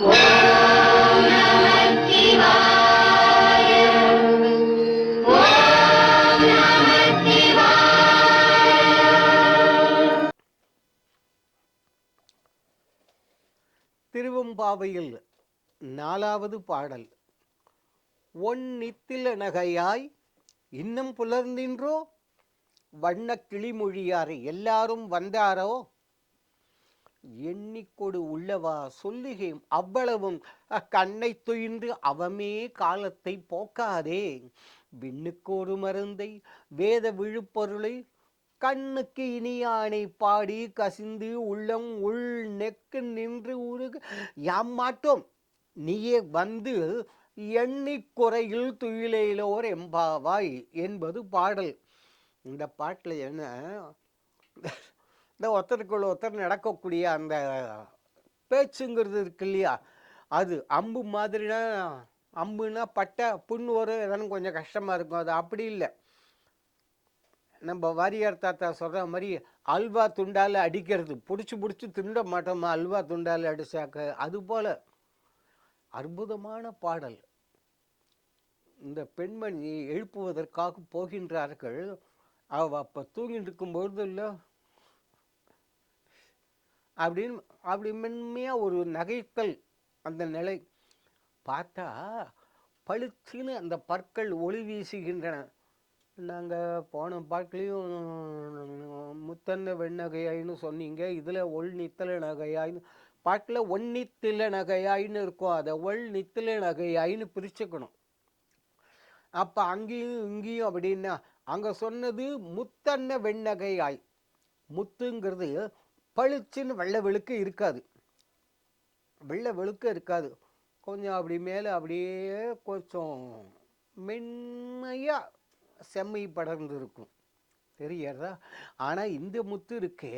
திருவம்பாவையில் நாலாவது பாடல். ஒன் நித்தில நகையாய் இன்னும் புலர்ந்தின்றோ? வண்ண கிளிமொழியாரை எல்லாரும் வந்தாரோ? எண்ணிக்கொடு உள்ளவா சொல்லுகேம். அவ்வளவும் கண்ணை துயின்று அவமே காலத்தை போக்காதே. விண்ணுக்கோடு மருந்தை வேத விழுப்பொருளை கண்ணுக்கு இனியானை பாடி கசிந்து உள்ளம் உள் நெக்கு நின்று உருக யாம் மாட்டோம். நீயே வந்து எண்ணிக்குறையில் துயிலேலோர் எம்பாவாய் என்பது பாடல். இந்த பாட்டில் என்ன? இந்த ஒருத்தருக்குள்ள ஒருத்தர் நடக்கக்கூடிய அந்த பேச்சுங்கிறது இருக்கு இல்லையா? அது அம்பு மாதிரினா அம்புனா பட்டை புண்ணு வரும் எதனும் கொஞ்சம் கஷ்டமாக இருக்கும். அது அப்படி இல்லை. நம்ம வாரியார் தாத்தா சொல்கிற மாதிரி அல்வா துண்டால் அடிக்கிறது. பிடிச்சி பிடிச்சி திண்ட மாட்டோமா? அல்வா துண்டால் அடிச்சாக்க அதுபோல் அற்புதமான பாடல். இந்த பெண்மணி எழுப்புவதற்காக போகின்றார்கள். அவ அப்போ தூங்கிட்டு இருக்கும்பொழுது இல்லை அப்படின்னு அப்படி மென்மையாக ஒரு நகைத்தல் அந்த நிலை பார்த்தா பளிச்சுன்னு அந்த பற்கள் ஒளி வீசுகின்றன. நாங்கள் போன பாட்டிலையும் முத்தன்ன வெண்ணகையாயின்னு சொன்னீங்க. இதில் ஒள் நித்தல நகையாயின்னு பாட்டில் ஒன்னித்தில நகையாயின்னு இருக்கும். அதை ஒள் நித்தில நகையாயின்னு பிரிச்சுக்கணும். அப்போ அங்கேயும் இங்கேயும் அப்படின்னா அங்கே சொன்னது முத்தன்ன வெண்ணகையாய். முத்துங்கிறது பளிச்சுன்னு வெள்ளை வெளுக்க இருக்காது. வெள்ளை வெளுக்க இருக்காது. கொஞ்சம் அப்படி மேலே அப்படியே கொஞ்சம் மென்மையாக செம்மை படர்ந்து இருக்கும் தெரியறதா ஆனால் இந்த முத்து இருக்கு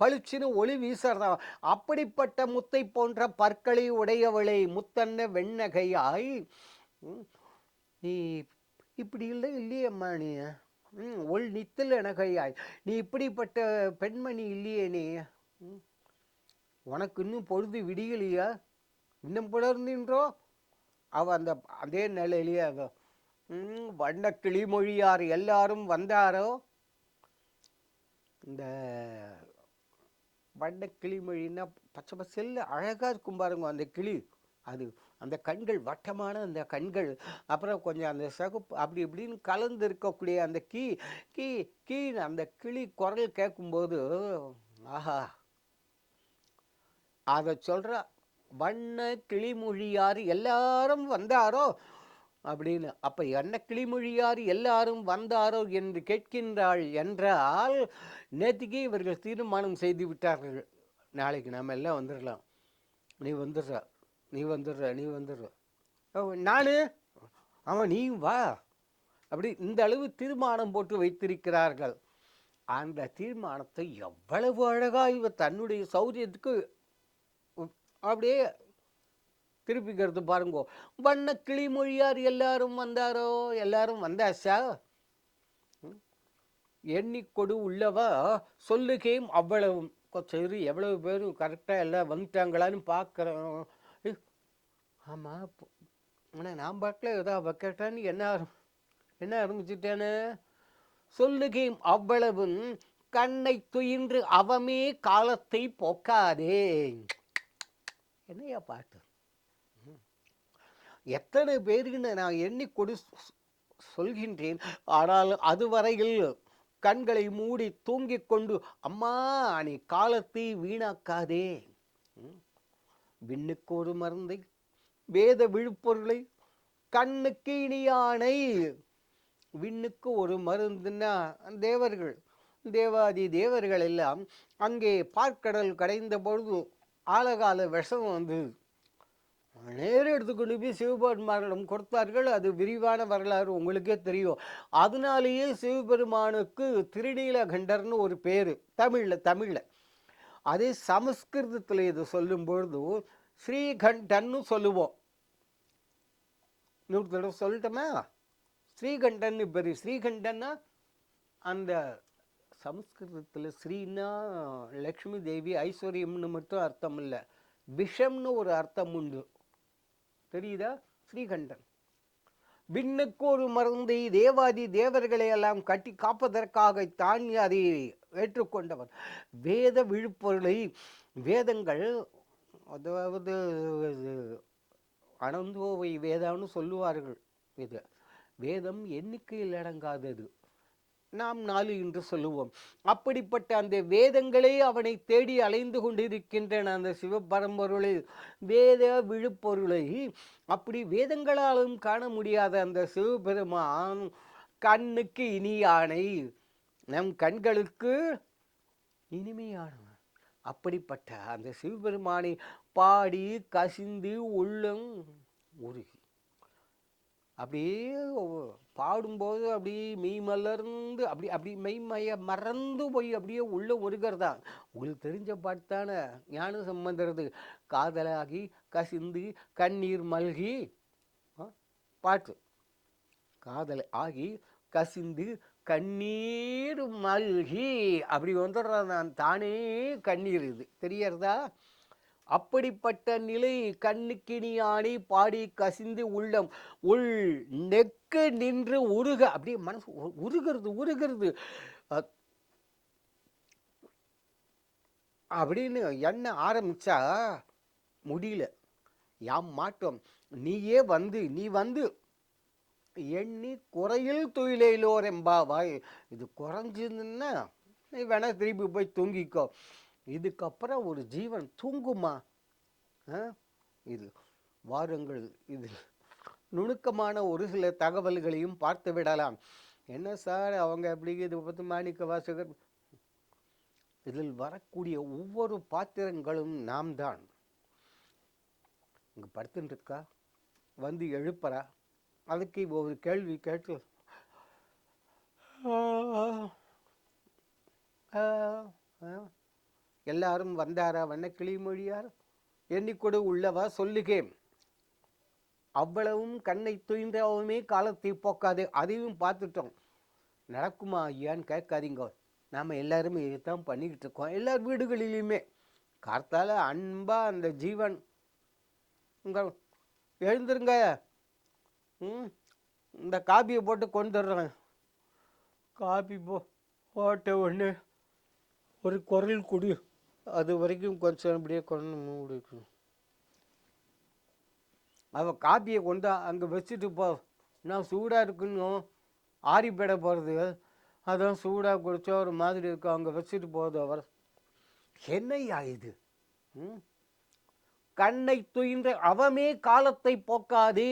பளிச்சுன்னு ஒளி வீசுறதா? அப்படிப்பட்ட முத்தை போன்ற பற்களை உடையவளை முத்தன்ன வெண்ணகையாய். நீ இப்படி இல்லை இல்லையம்மா நீ? ஒள் நித்தல் எனகையாய். நீ இப்படிப்பட்ட பெண்மணி இல்லையே நீ? உனக்கு இன்னும் பொழுது விடியலையா இன்னும் புலர்ந்தின்றோ அவ அந்த அதே நிலையிலேயே அவ வண்ண கிளிமொழியார் எல்லாரும் வந்தாரோ? இந்த வண்ண கிளிமொழின்னா பச்சை பசல்ல அழகாக இருக்கும் பாருங்க அந்த கிளி. அது அந்த கண்கள் வட்டமான அந்த கண்கள். அப்புறம் கொஞ்சம் அந்த சிகப்பு அப்படி இப்படின்னு கலந்து இருக்கக்கூடிய அந்த கீ கீ கீன்னு அந்த கிளி குரல் கேட்கும்போது ஆஹா அதை சொல்கிற வண்ண கிளிமொழியார் எல்லாரும் வந்தாரோ? அப்படின்னு. அப்போ என்ன கிளிமொழியார் எல்லாரும் வந்தாரோ என்று கேட்கின்றாள் என்றால் நேற்றுக்கே இவர்கள் தீர்மானம் செய்து விட்டார்கள். நாளைக்கு நம்ம எல்லாம் வந்துடலாம் நீ வந்துடுற நீ வந்துடுற நீ வந்துடுற நான்? ஆமாம் அவன் நீ வா. அப்படி இந்த அளவு தீர்மானம் போட்டு வைத்திருக்கிறார்கள். அந்த தீர்மானத்தை எவ்வளவு அழகாக இவர் தன்னுடைய சௌரியத்துக்கு அப்படியே திருப்பிக்கிறது பாருங்கோ. வண்ண கிளிமொழியார் எல்லாரும் வந்தாரோ? எல்லாரும் வந்தாச்சா? எண்ணிக்கொடு உள்ளவா? சொல்லுகையும் அவ்வளவும். சரி எவ்வளவு பேரும் கரெக்டாக எல்லாம் வந்துட்டாங்களான்னு பார்க்குறோம் ஆமாம் ஆனால் நான் பார்க்கல ஏதோ கேட்டான்னு என்ன ஆரம்- என்ன ஆரம்பிச்சுட்டேன்னு சொல்லுகையும் அவ்வளவும். கண்ணை துயின்று அவமே காலத்தை போக்காதே. என்னையா பாட்டு எத்தனை பேருன்னு நான் எண்ணி கொடு சொல்கின்றேன். ஆனால் அதுவரையில் கண்களை மூடி தூங்கிக் கொண்டு அம்மா நீ காலத்தை வீணாக்காதே. விண்ணுக்கு ஒரு மருந்தை வேத விழுப்பொருளை கண்ணுக்கு இனியானை விண்ணுக்கு ஒரு மருந்துன்னா தேவர்கள் தேவாதி தேவர்கள் எல்லாம் அங்கே பார்க்கடல் கடைந்த பொழுது ஆழகால விஷம் வந்து நேரம் எடுத்துக்கொண்டு போய் சிவபெருமானிடம் கொடுத்தார்கள். அது விரிவான வரலாறு உங்களுக்கே தெரியும். அதனாலேயே சிவபெருமானுக்கு திருநீலகண்டர்னு ஒரு பேர் தமிழில் தமிழில். அதே சமஸ்கிருதத்தில் இது சொல்லும்பொழுது ஸ்ரீகண்டன்னு சொல்லுவோம். நூறு தடவை சொல்லட்டுமா? ஸ்ரீகண்டன் பேர். ஸ்ரீகண்டன்னா அந்த சமஸ்கிருதத்தில் ஸ்ரீனா லக்ஷ்மி தேவி ஐஸ்வர்யம்னு மட்டும் அர்த்தம் இல்லை. விஷம்னு ஒரு அர்த்தம் உண்டு. தெரியுதா? ஸ்ரீகண்டன். விண்ணுக்கு ஒரு மருந்தை தேவாதி தேவர்களை எல்லாம் கட்டி காப்பதற்காக தான் அதை ஏற்றுக்கொண்டவர். வேத விழுப்பொருளை வேதங்கள் அதாவது அனந்தோவை வேதான்னு சொல்லுவார்கள். இது வேதம் எண்ணிக்கையில் அடங்காதது. நாம் நாலு என்று சொல்லுவோம். அப்படிப்பட்ட அந்த வேதங்களே அவனை தேடி அலைந்து கொண்டிருக்கின்றன அந்த சிவபரம்பொருளை. வேத விழுப்பொருளை. அப்படி வேதங்களாலும் காண முடியாத அந்த சிவபெருமான் கண்ணுக்கு இனியானை நம் கண்களுக்கு இனிமையானவன் அப்படிப்பட்ட அந்த சிவபெருமானை பாடி கசிந்து உள்ளம் உருகி. அப்படியே பாடும்போது அப்படியே மெய் மலர்ந்து அப்படி அப்படி மெய்மய மறந்து போய் அப்படியே உள்ளே ஒருகிறதா உங்களுக்கு தெரிஞ்ச பாட்டு தானே? ஞான சம்பந்தது காதலாகி கசிந்து கண்ணீர் மல்கி பாட்டு. காதல் ஆகி கசிந்து கண்ணீர் மல்கி அப்படி வந்துடுறான் நான். தானே கண்ணீர் இது. தெரியறதா அப்படிப்பட்ட நிலை கண்ணுக்கினியானி பாடி கசிந்து உள்ளம். உள் நெக்கு நின்று உருக. அப்படியே மனசு உருகிறது உருகிறது. அப்படின்னு என்ன ஆரம்பிச்சா முடியல. யாம் மாட்டோம் நீயே வந்து நீ வந்து. எண்ணி குறையில் தொழிலோர் எம்பாவாய் இது குறைஞ்சதுன்னா நீ வேணா திருப்பி போய் தூங்கிக்கோ. இதுக்கப்புறம் ஒரு ஜீவன் தூங்குமா? இது வாருங்கள் இதில் நுணுக்கமான ஒரு சில தகவல்களையும் பார்த்து விடலாம். என்ன சார் அவங்க அப்படி இது பத்து மாணிக்க வாசகர்? இதில் வரக்கூடிய ஒவ்வொரு பாத்திரங்களும் நாம் தான் இங்கே படுத்துட்டு இருக்கா வந்து எழுப்புறா. அதுக்கு ஒரு கேள்வி கேட்டு எல்லாரும் வந்தாரா? வண்ண கிளிமொழியார் எண்ணிக்கொடு உள்ளவா? சொல்லுகேன் அவ்வளவும் கண்ணை துயின்றவுமே காலத்தை போக்காது. அதையும் பார்த்துட்டோம். நடக்குமா ஐயான்னு கேட்காதீங்க. நாம் எல்லாருமே இதுதான் பண்ணிக்கிட்டு இருக்கோம். எல்லார் வீடுகளிலையுமே கார்த்தால் அன்பாக அந்த ஜீவன். உங்க எழுந்துருங்க. ம்? இந்த காப்பியை போட்டு கொண்டு காபி போ போட்ட ஒன்று ஒரு குரல் குடி. அது வரைக்கும் கொஞ்சம் அப்படியே கொண்டு மூடிக்கணும் அவள் காப்பியை கொண்டா அங்கே வச்சுட்டு போ. நான் சூடாக இருக்கணும் ஆறி போட போகிறது அதான் சூடாக குடிச்சா ஒரு மாதிரி இருக்கும் அங்கே வச்சுட்டு போகுது அவர். என்னையா இது? கண்ணை துயின்ற அவமே காலத்தை போக்காது.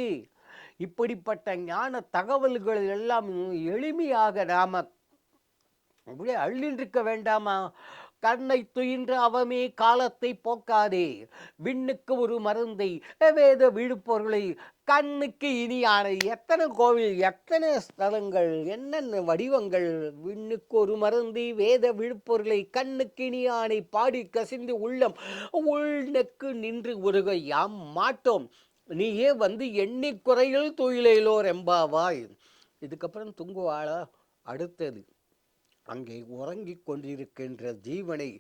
இப்படிப்பட்ட ஞான தகவல்கள் எல்லாம் எளிமையாக நாம அப்படியே அள்ளின்றிருக்க வேண்டாமா? கண்ணை துயின்ற அவமே காலத்தை போக்காதே. விண்ணுக்கு ஒரு மருந்தை வேத விழுப்பொருளை கண்ணுக்கு இனியான எத்தனை கோவில் எத்தனை ஸ்தலங்கள் என்னென்ன வடிவங்கள்? விண்ணுக்கு ஒரு மருந்தை வேத விழுப்பொருளை கண்ணுக்கு இனியானை பாடி கசிந்து உள்ளம் உள்நக்கு நின்று உருக. யாம் மாட்டோம். நீயே வந்து எண்ணி குறையில் தொழிலையிலோர் எம்பாவாய் இதுக்கப்புறம் தூங்குவாளா? அடுத்தது. அங்கே உறங்கிக் கொண்டிருக்கின்ற ஜீவனை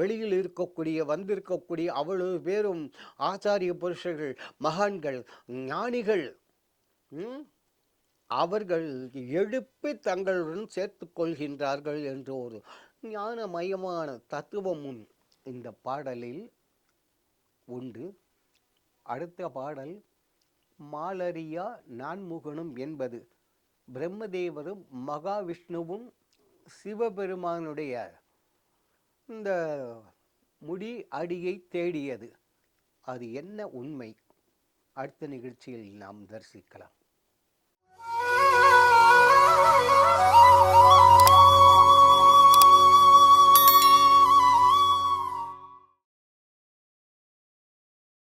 வெளியில் இருக்கக்கூடிய வந்திருக்கக்கூடிய அவ்வளவு பேரும் ஆச்சாரிய புருஷர்கள் மகான்கள் ஞானிகள் அவர்கள் எழுப்பி தங்களுடன் சேர்த்து கொள்கின்றார்கள் என்ற ஒரு ஞானமயமான தத்துவமும் இந்த பாடலில் உண்டு. அடுத்த பாடல் மாலரியா நான்முகனும் என்பது. பிரம்மதேவரும் மகாவிஷ்ணுவும் சிவபெருமானுடைய இந்த முடி அடியை தேடியது. அது என்ன உண்மை? அடுத்த நிகழ்ச்சியில் நாம் தரிசிக்கலாம்.